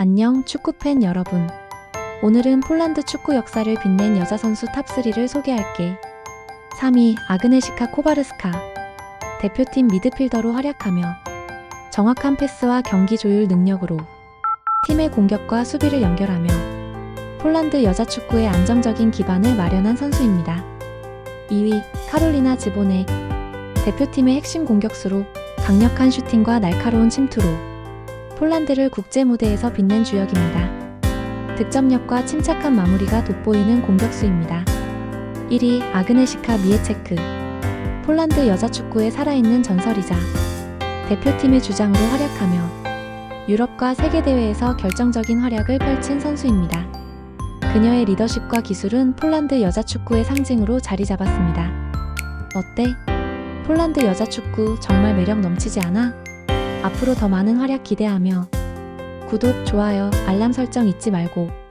안녕 축구팬 여러분. 오늘은 폴란드 축구 역사를 빛낸 여자 선수 탑3를 소개할게. 3위 아그네시카 코바르스카. 대표팀 미드필더로 활약하며 정확한 패스와 경기 조율 능력으로 팀의 공격과 수비를 연결하며 폴란드 여자 축구의 안정적인 기반을 마련한 선수입니다. 2위 카롤리나 지보네. 대표팀의 핵심 공격수로 강력한 슈팅과 날카로운 침투로 폴란드를 국제 무대에서 빛낸 주역입니다. 득점력과 침착한 마무리가 돋보이는 공격수입니다. 1위 아그네시카 미에체크. 폴란드 여자 축구의 살아있는 전설이자 대표팀의 주장으로 활약하며 유럽과 세계 대회에서 결정적인 활약을 펼친 선수입니다. 그녀의 리더십과 기술은 폴란드 여자 축구의 상징으로 자리 잡았습니다. 어때? 폴란드 여자 축구 정말 매력 넘치지 않아? 앞으로 더 많은 활약 기대하며 구독, 좋아요, 알람 설정 잊지 말고